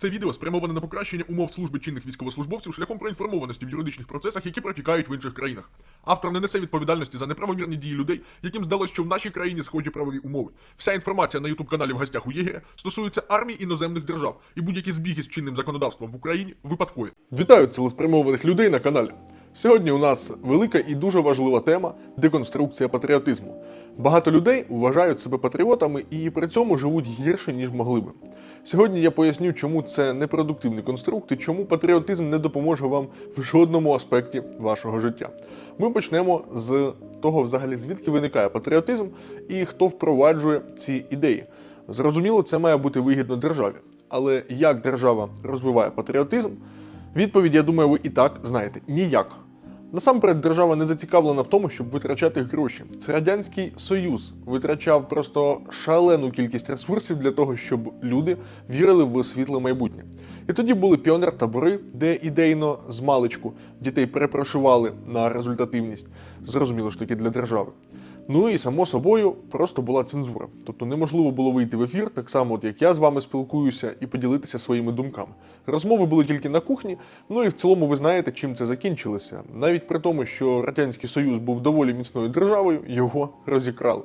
Це відео спрямоване на покращення умов служби чинних військовослужбовців шляхом проінформованості в юридичних процесах, які протікають в інших країнах. Автор не несе відповідальності за неправомірні дії людей, яким здалося, що в нашій країні схожі правові умови. Вся інформація на ютуб каналі в гостях у Єгеря стосується армій іноземних держав, і будь-які збіги з чинним законодавством в Україні випадкові. Вітаю цілеспрямованих людей на каналі. Сьогодні у нас велика і дуже важлива тема деконструкція патріотизму. Багато людей вважають себе патріотами і при цьому живуть гірше, ніж могли би. Сьогодні я поясню, чому це непродуктивний конструкт і чому патріотизм не допоможе вам в жодному аспекті вашого життя. Ми почнемо з того, взагалі, звідки виникає патріотизм і хто впроваджує ці ідеї. Зрозуміло, це має бути вигідно державі. Але як держава розвиває патріотизм? Відповідь, я думаю, ви і так знаєте: ніяк. Насамперед, держава не зацікавлена в тому, щоб витрачати гроші. Це радянський союз витрачав просто шалену кількість ресурсів для того, щоб люди вірили в світле майбутнє. І тоді були піонер-табори, де ідейно з маличку дітей перепрошували на результативність. Зрозуміло ж таки для держави. Ну і само собою просто була цензура. Тобто неможливо було вийти в ефір, так само, от як я з вами спілкуюся, і поділитися своїми думками. Розмови були тільки на кухні, ну і в цілому ви знаєте, чим це закінчилося. Навіть при тому, що Радянський Союз був доволі міцною державою, його розікрали.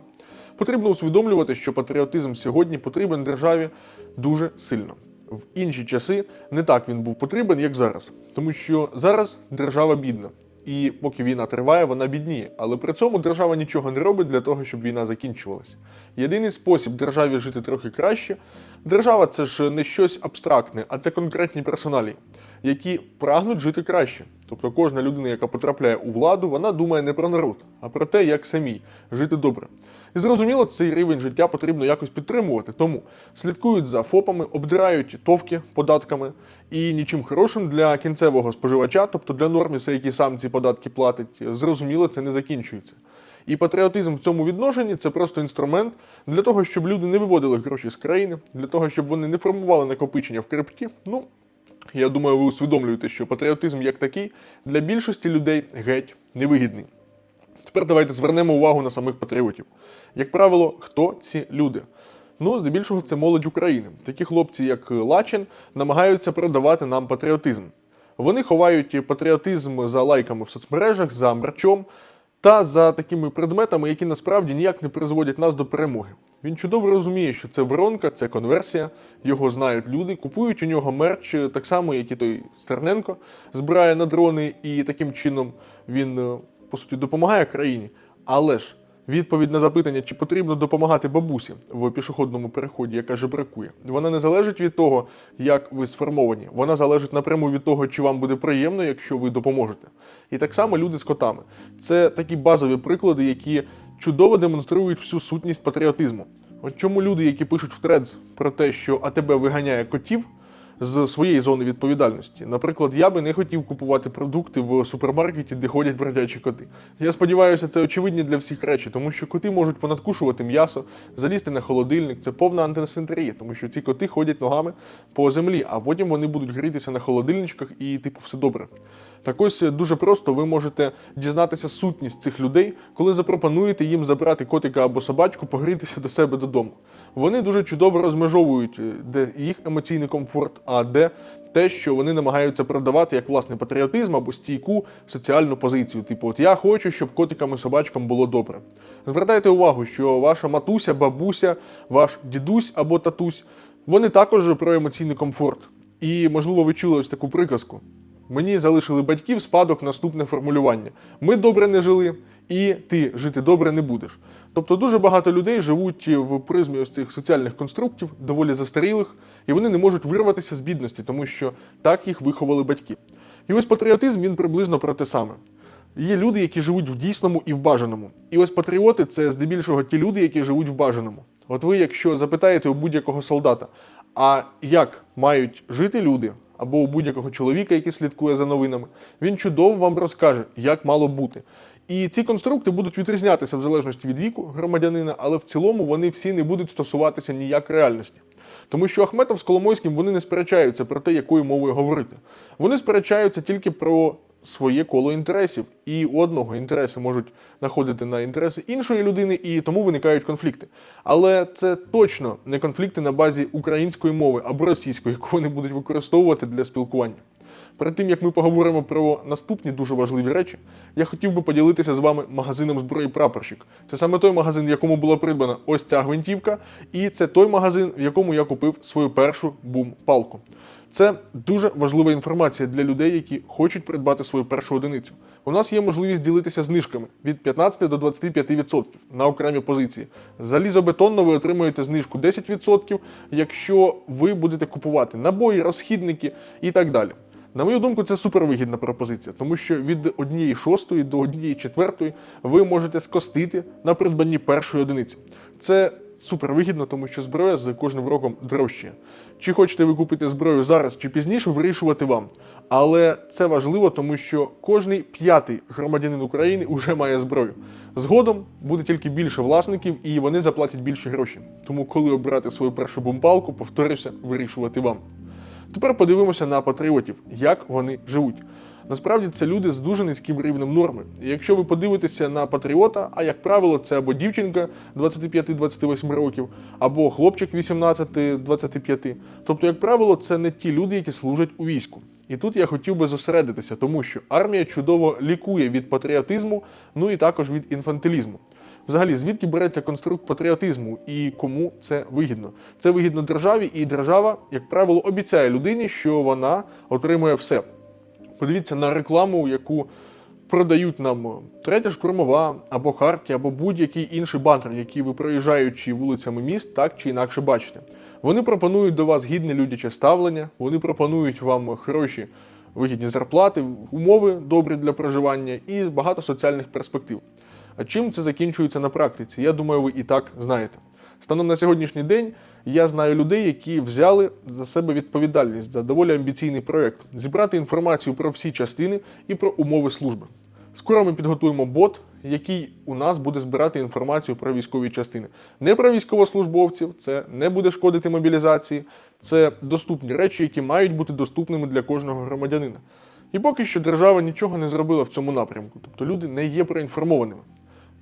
Потрібно усвідомлювати, що патріотизм сьогодні потрібен державі дуже сильно. В інші часи не так він був потрібен, як зараз, тому що зараз держава бідна. І поки війна триває, вона бідніє. Але при цьому держава нічого не робить для того, щоб війна закінчувалася. Єдиний спосіб державі жити трохи краще. Держава це ж не щось абстрактне, а це конкретні персоналі, які прагнуть жити краще. Тобто кожна людина, яка потрапляє у владу, вона думає не про народ, а про те, як самій жити добре. І зрозуміло, цей рівень життя потрібно якось підтримувати. Тому слідкують за ФОПами, обдирають товки податками і нічим хорошим для кінцевого споживача, тобто для норміса, який сам ці податки платить, зрозуміло, це не закінчується. І патріотизм в цьому відношенні це просто інструмент для того, щоб люди не виводили гроші з країни, для того, щоб вони не формували накопичення в крипті. Ну, я думаю, ви усвідомлюєте, що патріотизм як такий для більшості людей геть невигідний. Тепер давайте звернемо увагу на самих патріотів. Як правило, хто ці люди? Ну, здебільшого, це молодь України. Такі хлопці, як Лачин, намагаються продавати нам патріотизм. Вони ховають патріотизм за лайками в соцмережах, за мерчом та за такими предметами, які насправді ніяк не призводять нас до перемоги. Він чудово розуміє, що це воронка, це конверсія, його знають люди, купують у нього мерч так само, як і той Стерненко збирає на дрони, і таким чином він е, по суті допомагає країні. Але ж відповідь на запитання, чи потрібно допомагати бабусі в пішохідному переході, яка жебракує, вона не залежить від того, як ви сформовані. Вона залежить напряму від того, чи вам буде приємно, якщо ви допоможете. І так само люди з котами. Це такі базові приклади, які чудово демонструють всю сутність патріотизму. От чому люди, які пишуть в трец про те, що АТБ виганяє котів з своєї зони відповідальності. Наприклад, я би не хотів купувати продукти в супермаркеті, де ходять бродячі коти. Я сподіваюся, це очевидні для всіх речі, тому що коти можуть понадкушувати м'ясо, залізти на холодильник. Це повна антисантерія, тому що ці коти ходять ногами по землі, а потім вони будуть грітися на холодильничках і, типу, все добре. Так ось дуже просто ви можете дізнатися сутність цих людей, коли запропонуєте їм забрати котика або собачку, погрітися до себе додому. Вони дуже чудово розмежовують, е, де їх емоційний комфорт, а де те, що вони намагаються продавати як власний патріотизм або стійку соціальну позицію. Типу, от я хочу, щоб котикам і собачкам було добре. Звертайте увагу, що ваша матуся, бабуся, ваш дідусь або татусь, вони також про емоційний комфорт. І, можливо, ви чули ось таку приказку. Мені залишили батьки в спадок наступне формулювання: ми добре не жили, і ти жити добре не будеш. Тобто дуже багато людей живуть в призмі ось цих соціальних конструктів, доволі застарілих, і вони не можуть вирватися з бідності, тому що так їх виховали батьки. І ось патріотизм він приблизно про те саме. Є люди, які живуть в дійсному і в бажаному. І ось патріоти це здебільшого ті люди, які живуть в бажаному. От ви, якщо запитаєте у будь-якого солдата, а як мають жити люди, або у будь-якого чоловіка, який слідкує за новинами, він чудово вам розкаже, як мало бути. І ці конструкти будуть відрізнятися в залежності від віку громадянина, але в цілому вони всі не будуть стосуватися ніяк реальності. Тому що Ахметов з Коломойським вони не сперечаються про те, якою мовою говорити. Вони сперечаються тільки про своє коло інтересів, і у одного інтереси можуть находити на інтереси іншої людини, і тому виникають конфлікти. Але це точно не конфлікти на базі української мови або російської, яку вони будуть використовувати для спілкування. Перед тим як ми поговоримо про наступні дуже важливі речі, я хотів би поділитися з вами магазином зброї прапорщик. Це саме той магазин, в якому була придбана ось ця гвинтівка, і це той магазин, в якому я купив свою першу бум-палку. Це дуже важлива інформація для людей, які хочуть придбати свою першу одиницю. У нас є можливість ділитися знижками від 15 до 25% на окремі позиції. Залізобетонно ви отримуєте знижку 10%, якщо ви будете купувати набої, розхідники і так далі. На мою думку, це супервигідна пропозиція, тому що від однієї шостої до однієї четвертої ви можете скостити на придбанні першої одиниці. Це супервигідно, тому що зброя з кожним роком дорожчає. Чи хочете ви купити зброю зараз чи пізніше, вирішувати вам. Але це важливо, тому що кожний п'ятий громадянин України вже має зброю. Згодом буде тільки більше власників, і вони заплатять більші гроші. Тому, коли обирати свою першу бомбалку, повторюся, вирішувати вам. Тепер подивимося на патріотів, як вони живуть. Насправді це люди з дуже низьким рівнем норми. І якщо ви подивитеся на патріота, а як правило, це або дівчинка 25-28 років, або хлопчик 18-25. Тобто, як правило, це не ті люди, які служать у війську. І тут я хотів би зосередитися, тому що армія чудово лікує від патріотизму, ну і також від інфантилізму. Взагалі, звідки береться конструкт патріотизму і кому це вигідно? Це вигідно державі, і держава, як правило, обіцяє людині, що вона отримує все. Подивіться на рекламу, яку продають нам третя штурмова або Хартія, або будь-який інший банер, який ви проїжджаючи вулицями міст, так чи інакше бачите. Вони пропонують до вас гідне людяче ставлення, вони пропонують вам хороші вигідні зарплати, умови добрі для проживання і багато соціальних перспектив. А чим це закінчується на практиці? Я думаю, ви і так знаєте. Станом на сьогоднішній день я знаю людей, які взяли за себе відповідальність за доволі амбіційний проект зібрати інформацію про всі частини і про умови служби. Скоро ми підготуємо бот, який у нас буде збирати інформацію про військові частини. Не про військовослужбовців, це не буде шкодити мобілізації, це доступні речі, які мають бути доступними для кожного громадянина. І поки що держава нічого не зробила в цьому напрямку, тобто люди не є проінформованими.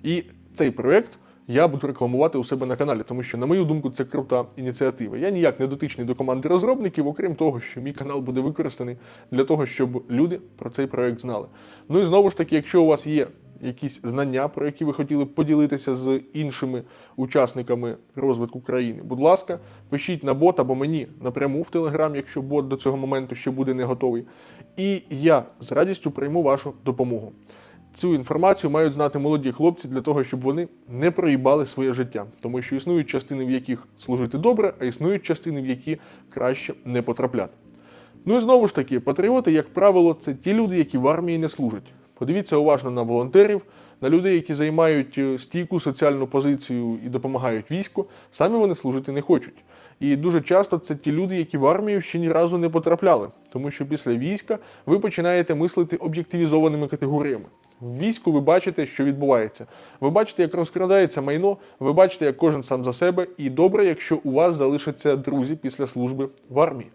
І цей проект я буду рекламувати у себе на каналі, тому що, на мою думку, це крута ініціатива. Я ніяк не дотичний до команди розробників, окрім того, що мій канал буде використаний для того, щоб люди про цей проект знали. Ну і знову ж таки, якщо у вас є якісь знання, про які ви хотіли б поділитися з іншими учасниками розвитку країни, будь ласка, пишіть на бот або мені напряму в Телеграм, якщо бот до цього моменту ще буде не готовий. І я з радістю прийму вашу допомогу. Цю інформацію мають знати молоді хлопці для того, щоб вони не проїбали своє життя, тому що існують частини, в яких служити добре, а існують частини, в які краще не потрапляти. Ну і знову ж таки, патріоти, як правило, це ті люди, які в армії не служать. Подивіться уважно на волонтерів, на людей, які займають е, стійку соціальну позицію і допомагають війську. Самі вони служити не хочуть. І дуже часто це ті люди, які в армію ще ні разу не потрапляли, тому що після війська ви починаєте мислити об'єктивізованими категоріями. В війську ви бачите, що відбувається. Ви бачите, як розкрадається майно, ви бачите, як кожен сам за себе, і добре, якщо у вас залишаться друзі після служби в армії.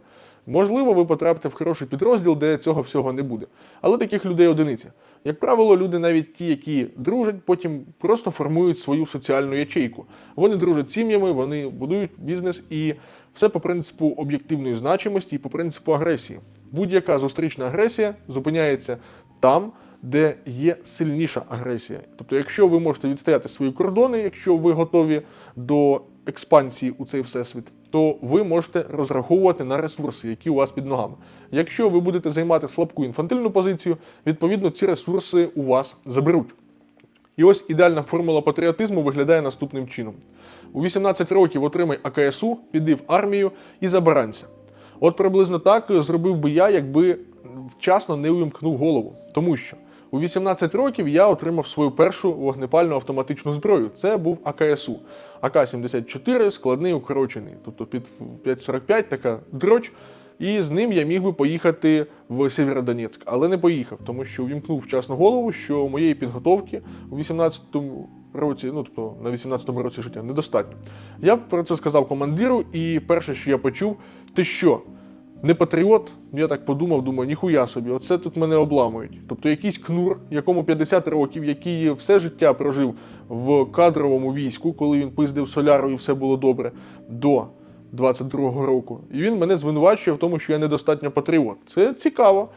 Можливо, ви потрапите в хороший підрозділ, де цього всього не буде. Але таких людей одиниця. Як правило, люди, навіть ті, які дружать, потім просто формують свою соціальну ячейку. Вони дружать сім'ями, вони будують бізнес і все по принципу об'єктивної значимості і по принципу агресії. Будь-яка зустрічна агресія зупиняється там, де є сильніша агресія. Тобто, якщо ви можете відстояти свої кордони, якщо ви готові до експансії у цей всесвіт, то ви можете розраховувати на ресурси, які у вас під ногами. Якщо ви будете займати слабку інфантильну позицію, відповідно ці ресурси у вас заберуть. І ось ідеальна формула патріотизму виглядає наступним чином: у 18 років отримай АКСУ, піди в армію і забаранься. От приблизно так зробив би я, якби вчасно не увімкнув голову. Тому що у 18 років я отримав свою першу вогнепальну автоматичну зброю. Це був АКСУ. АК-74, складний укорочений, тобто під 5,45 така дроч. І з ним я міг би поїхати в Сєвєродонецьк, але не поїхав, тому що увімкнув вчасно голову, що моєї підготовки у 18-му році, ну тобто на 18-му році життя, недостатньо. Я про це сказав командиру, і перше, що я почув, ти що? Не патріот, я так подумав, думаю, ніхуя собі, оце тут мене обламують. Тобто якийсь кнур, якому 50 років, який все життя прожив в кадровому війську, коли він пиздив соляру і все було добре, до 22-го року. І він мене звинувачує в тому, що я недостатньо патріот. Це цікаво.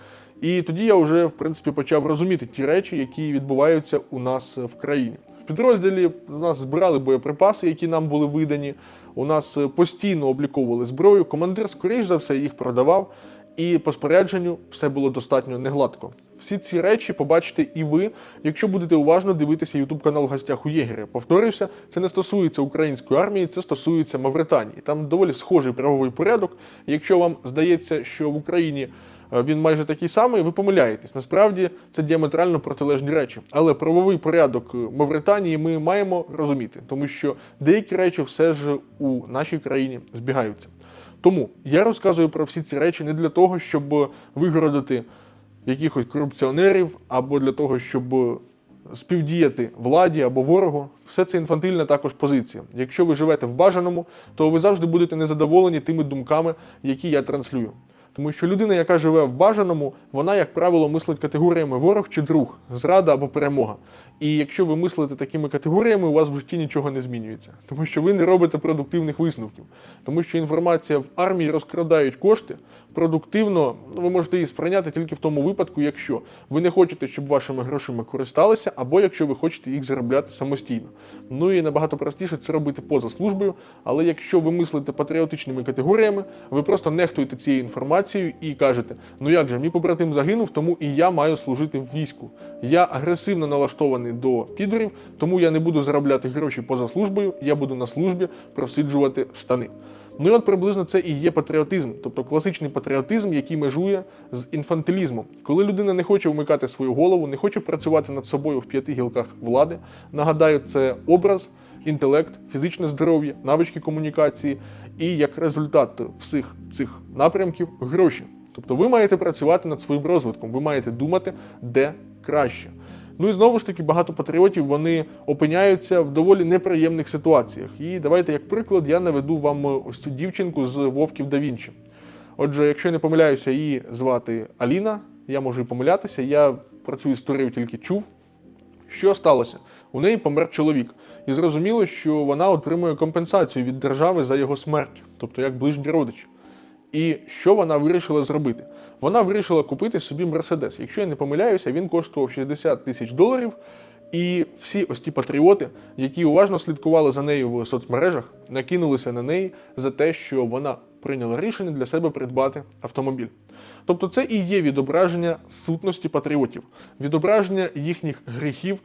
І тоді я вже, в принципі, почав розуміти ті речі, які відбуваються у нас в країні. В підрозділі у нас збирали боєприпаси, які нам були видані. У нас е, постійно обліковували зброю. Командир, скоріш за все, їх продавав, і по спорядженню все було достатньо негладко. Всі ці речі побачите і ви, якщо будете уважно дивитися YouTube канал в гостях у Єгеря. Повторюся, це не стосується української армії, це стосується Мавританії. Там доволі схожий правовий порядок. Якщо вам здається, що в Україні він майже такий самий, ви помиляєтесь. Насправді це діаметрально протилежні речі. Але правовий порядок е, Мавританії ми маємо розуміти, тому що деякі речі все ж у нашій країні збігаються. Тому я розказую про всі ці речі не для того, щоб вигородити якихось корупціонерів, або для того, щоб співдіяти владі або ворогу. Все це інфантильна також позиція. Якщо ви живете в бажаному, то ви завжди будете незадоволені тими думками, які я транслюю. Тому що людина, яка живе в бажаному, вона, як правило, мислить категоріями ворог чи друг, зрада або перемога. І якщо ви мислите такими категоріями, у вас в житті нічого не змінюється, тому що ви не робите продуктивних висновків, тому що інформація в армії розкрадають кошти продуктивно. ну, Ви можете її сприйняти тільки в тому випадку, якщо ви не хочете, щоб вашими грошима користалися, або якщо ви хочете їх заробляти самостійно. Ну і набагато простіше це робити поза службою. Але якщо ви мислите патріотичними категоріями, ви просто нехтуєте цією інформацією і кажете: ну як же, мій побратим загинув, тому і я маю служити в війську. Я агресивно налаштований до підорів, тому я не буду заробляти гроші поза службою, я буду на службі просиджувати штани. Ну і от приблизно це і є патріотизм, тобто класичний патріотизм, який межує з інфантилізмом. Коли людина не хоче вмикати свою голову, не хоче працювати над собою в п'яти гілках влади. Нагадаю, це образ, інтелект, фізичне здоров'я, навички комунікації і як результат всіх цих напрямків гроші. Тобто ви маєте працювати над своїм розвитком, ви маєте думати, де краще. Ну і знову ж таки, багато патріотів вони опиняються в доволі неприємних ситуаціях. І давайте, як приклад, я наведу вам ось цю дівчинку з Вовків да Вінчі. Отже, якщо я не помиляюся, її звати Аліна, я можу і помилятися, я про цю історію тільки чув. Що сталося? У неї помер чоловік, і зрозуміло, що вона отримує компенсацію від держави за його смерть, тобто як ближній родич. І що вона вирішила зробити? Вона вирішила купити собі Мерседес. Якщо я не помиляюся, він коштував 60 тисяч доларів. І всі ось ті патріоти, які уважно слідкували за нею в соцмережах, накинулися на неї за те, що вона прийняла рішення для себе придбати автомобіль. Тобто, це і є відображення сутності патріотів, відображення їхніх гріхів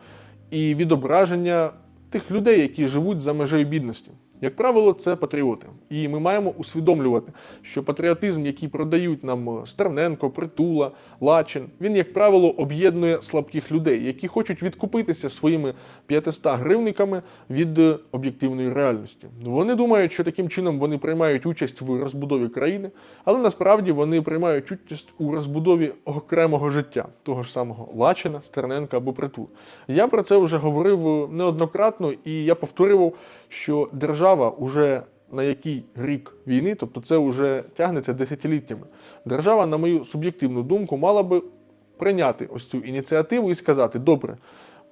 і відображення тих людей, які живуть за межею бідності. Як правило, це патріоти. І ми маємо усвідомлювати, що патріотизм, який продають нам Стерненко, Притула, Лачин, він, як правило, об'єднує слабких людей, які хочуть відкупитися своїми 500 гривниками від е, об'єктивної реальності. Вони думають, що таким чином вони приймають участь в розбудові країни, але насправді вони приймають участь у розбудові окремого життя, того ж самого Лачина, Стерненка або Притула. Я про це вже говорив е, неоднократно, і я повторював, що держава уже на який рік війни, тобто це вже тягнеться десятиліттями. Держава, на мою суб'єктивну думку, мала би прийняти ось цю ініціативу і сказати: добре,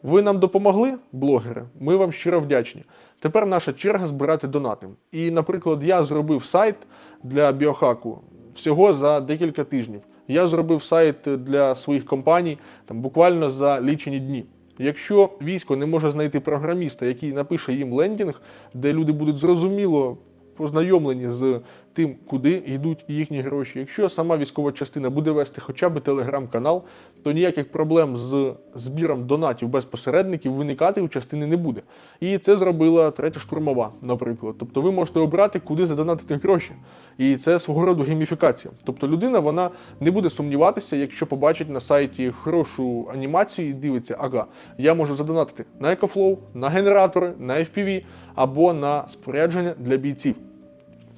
ви нам допомогли, блогери, ми вам щиро вдячні. Тепер наша черга збирати донати. І, наприклад, я зробив сайт для біохаку всього за декілька тижнів. Я зробив сайт для своїх компаній там буквально за лічені дні. Якщо військо не може знайти програміста, який напише їм лендінг, де люди будуть зрозуміло познайомлені з тим, куди йдуть їхні гроші. Якщо сама військова частина буде вести хоча б телеграм-канал, то ніяких проблем з збіром донатів без посередників виникати у частини не буде. І це зробила третя штурмова, наприклад. Тобто ви можете обрати, куди задонатити гроші. І це свого роду гейміфікація. Тобто людина вона не буде сумніватися, якщо побачить на сайті хорошу анімацію і дивиться, ага, я можу задонатити на EcoFlow, на генератори, на FPV або на спорядження для бійців.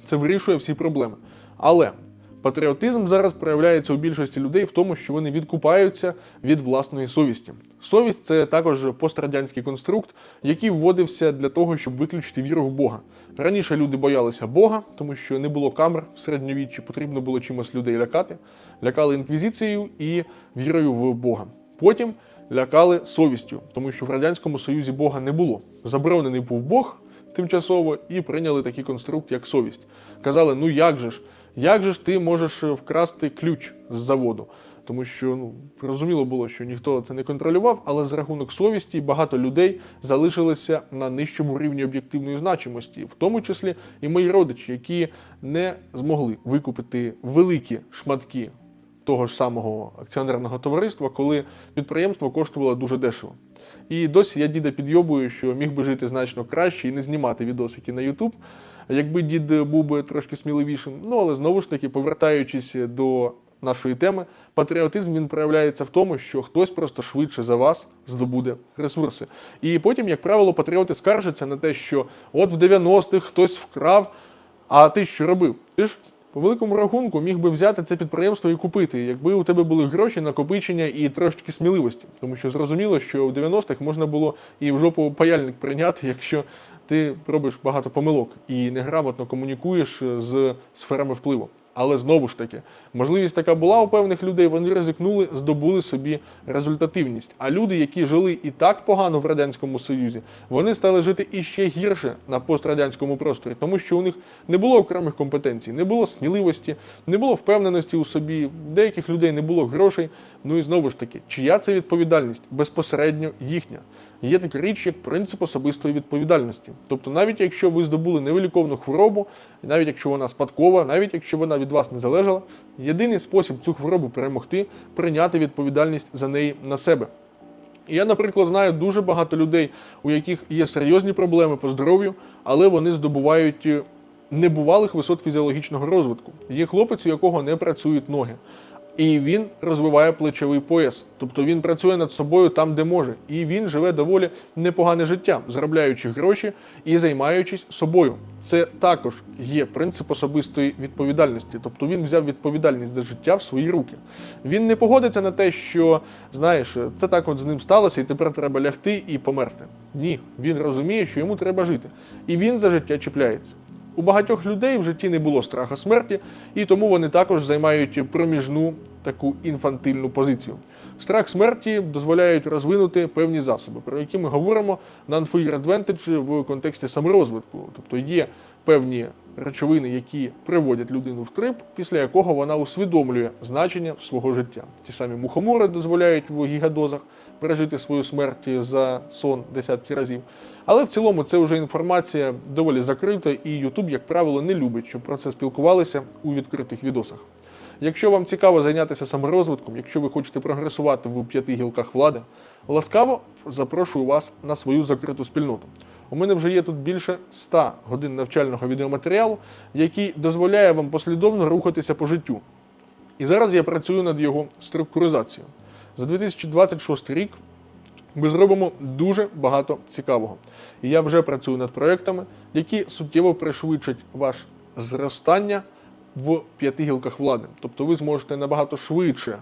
Це вирішує всі проблеми. Але Патріотизм зараз проявляється у більшості людей в тому, що вони відкупаються від власної совісті. Совість це також пострадянський конструкт, який вводився для того, щоб виключити віру в Бога. Раніше люди боялися Бога, тому що не було камер в середньовіччі, потрібно було чимось людей лякати. Лякали інквізицією і вірою в Бога. Потім лякали совістю, тому що в радянському союзі Бога не було. Заборонений був Бог тимчасово і прийняли такий конструкт, як совість. Казали: ну як же ж, як же ж ти можеш е, вкрасти ключ з заводу? Тому що ну зрозуміло було, що ніхто це не контролював, але з рахунок совісті багато людей залишилися на нижчому рівні об'єктивної значимості, в тому числі і мої родичі, які не змогли викупити великі шматки того ж самого акціонерного товариства, коли підприємство коштувало дуже дешево. І досі я діда підйобую, що міг би жити значно краще і не знімати відосики на YouTube, якби дід був би трошки сміливішим. Ну але знову ж таки, повертаючись до нашої теми, патріотизм він проявляється в тому, що хтось просто швидше за вас здобуде ресурси. І потім, як правило, патріоти скаржаться на те, що от в 90-х хтось вкрав, а ти що робив? Ти ж по великому рахунку міг би взяти це підприємство і купити, якби у тебе були гроші, накопичення і трошечки сміливості. Тому що зрозуміло, що в 90-х можна було і в жопу паяльник прийняти, якщо ти робиш багато помилок і неграмотно комунікуєш з сферами впливу. Але знову ж таки, можливість така була у певних людей, вони ризикнули, здобули собі результативність. А люди, які жили і так погано в радянському союзі, вони стали жити іще гірше на пострадянському просторі, тому що у них не було окремих компетенцій, не було сміливості, не було впевненості у собі. В деяких людей не було грошей. Ну і знову ж таки, чия це відповідальність? Безпосередньо їхня. Є така річ, як принцип особистої відповідальності. Тобто, навіть якщо ви здобули невиліковну хворобу, навіть якщо вона спадкова, навіть якщо вона від вас не залежала, єдиний спосіб цю хворобу перемогти прийняти відповідальність за неї на себе. Я, наприклад, знаю дуже багато людей, у яких є серйозні проблеми по здоров'ю, але вони здобувають е, небувалих висот фізіологічного розвитку. Є хлопець, у якого не працюють ноги. І він розвиває плечовий пояс, тобто він працює над собою там, де може, і він живе доволі непогане життя, заробляючи гроші і займаючись собою. Це також є принцип особистої відповідальності. Тобто він взяв відповідальність за життя в свої руки. Він не погодиться на те, що знаєш, це так от з ним сталося, і тепер треба лягти і померти. Ні, він розуміє, що йому треба жити, і він за життя чіпляється. У багатьох людей в житті не було страха смерті, і тому вони також займають проміжну таку інфантильну позицію. Страх смерті дозволяють розвинути певні засоби, про які ми говоримо на Unfair Advantage в контексті саморозвитку. Тобто є певні речовини, які приводять людину в трип, після якого вона усвідомлює значення свого життя. Ті самі мухомори дозволяють в гігадозах пережити свою смерть за сон десятки разів. Але в цілому це вже інформація доволі закрита, і YouTube, як правило, не любить, щоб про це спілкувалися у відкритих відосах. Якщо вам цікаво зайнятися саморозвитком, якщо ви хочете прогресувати в п'яти гілках влади, ласкаво запрошую вас на свою закриту спільноту. У мене вже є тут більше 100 годин навчального відеоматеріалу, який дозволяє вам послідовно рухатися по життю. І зараз я працюю над його структуризацією. За 2026 рік ми зробимо дуже багато цікавого. І я вже працюю над проектами, які суттєво пришвидшать ваше зростання в п'яти гілках влади. Тобто ви зможете набагато швидше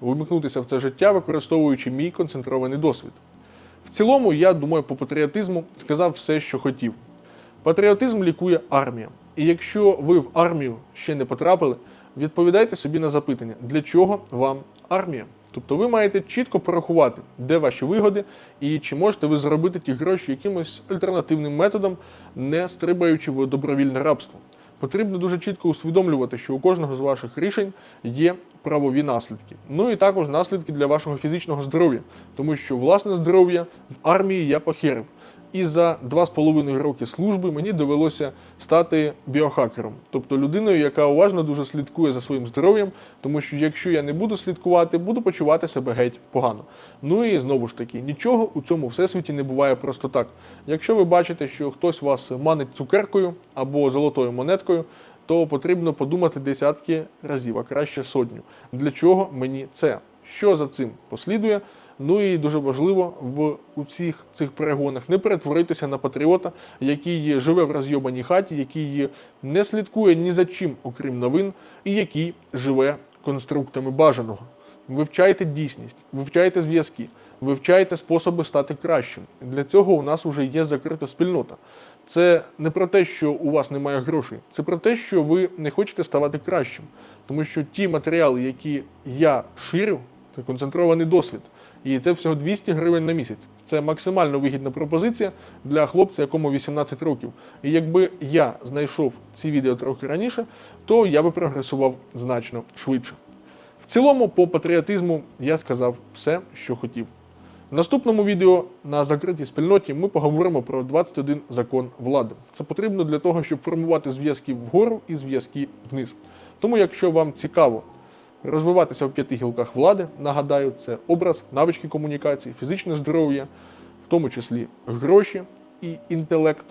вимикнутися в це життя, використовуючи мій концентрований досвід. В цілому, я думаю, по патріотизму сказав все, що хотів. Патріотизм лікує армія. І якщо ви в армію ще не потрапили, відповідайте собі на запитання, для чого вам армія? Тобто ви маєте чітко порахувати, де ваші вигоди, і чи можете ви заробити ті гроші якимось альтернативним методом, не стрибаючи в добровільне рабство. Потрібно дуже чітко усвідомлювати, що у кожного з ваших рішень є правові наслідки. Ну і також наслідки для вашого фізичного здоров'я, тому що власне здоров'я в армії я похерив. І за два з половиною роки служби мені довелося стати біохакером, тобто людиною, яка уважно дуже слідкує за своїм здоров'ям, тому що якщо я не буду слідкувати, буду почувати себе геть погано. Ну і знову ж таки, нічого у цьому всесвіті не буває просто так. Якщо ви бачите, що хтось вас манить цукеркою або золотою монеткою, то потрібно подумати десятки разів, а краще сотню. Для чого мені це? Що за цим послідує? Ну і дуже важливо в усіх цих перегонах не перетворитися на патріота, який живе в розйобаній хаті, який не слідкує ні за чим, окрім новин, і який живе конструктами бажаного. Вивчайте дійсність, вивчайте зв'язки, вивчайте способи стати кращим. Для цього у нас вже є закрита спільнота. Це не про те, що у вас немає грошей, це про те, що ви не хочете ставати кращим. Тому що ті матеріали, які я ширю, це концентрований досвід. І це всього 200 гривень на місяць. Це максимально вигідна пропозиція для хлопця, якому 18 років. І якби я знайшов ці відео трохи раніше, то я би прогресував значно швидше. В цілому, по патріотизму я сказав все, що хотів. В наступному відео на закритій спільноті ми поговоримо про 21 закон влади. Це потрібно для того, щоб формувати зв'язки вгору і зв'язки вниз. Тому, якщо вам цікаво розвиватися в п'яти гілках влади, нагадаю, це образ, навички комунікації, фізичне здоров'я, в тому числі гроші і інтелект.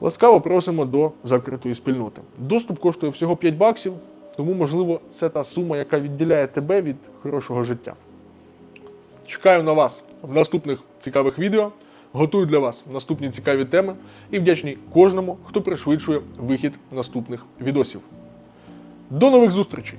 Ласкаво просимо до закритої спільноти. Доступ коштує всього 5 баксів, тому, можливо, це та сума, яка відділяє тебе від хорошого життя. Чекаю на вас в наступних цікавих відео. Готую для вас наступні цікаві теми і вдячний кожному, хто пришвидшує вихід наступних відосів. До нових зустрічей!